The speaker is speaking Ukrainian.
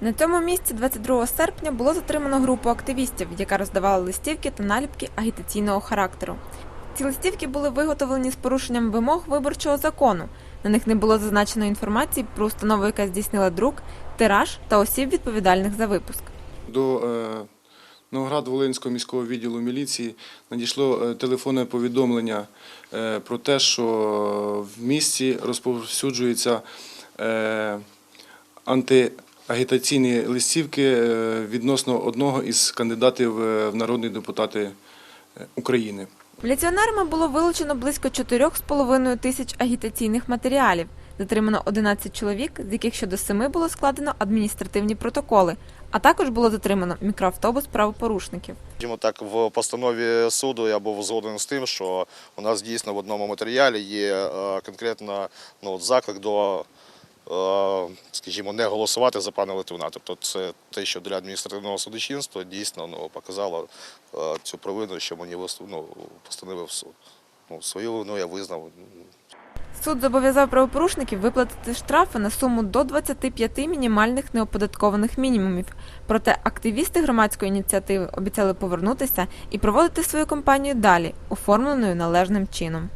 На цьому місці 22 серпня було затримано групу активістів, яка роздавала листівки та наліпки агітаційного характеру. Ці листівки були виготовлені з порушенням вимог виборчого закону. На них не було зазначено інформації про установу, яка здійснила друк, тираж та осіб відповідальних за випуск. До е, Новоград-Волинського міського відділу міліції надійшло е, телефонне повідомлення е, про те, що в місті розповсюджуються е, антиагітаційні листівки е, відносно одного із кандидатів е, в народні депутати е, України. Міліціонерами було вилучено близько 4,5 тисяч агітаційних матеріалів. Затримано 11 чоловік, з яких щодо семи було складено адміністративні протоколи, а також було затримано мікроавтобус правопорушників. Скажімо так, в постанові суду я був згоден з тим, що у нас дійсно в одному матеріалі є конкретно ну, заклик до, скажімо, не голосувати за пана Литвина. Тобто це те, що для адміністративного судочинства дійсно ну, показало е, цю провину, що мені ну, постановив суд. Ну, свою вину я визнав. Суд зобов'язав правопорушників виплатити штрафи на суму до 25 мінімальних неоподаткованих мінімумів. Проте активісти громадської ініціативи обіцяли повернутися і проводити свою кампанію далі, оформленою належним чином.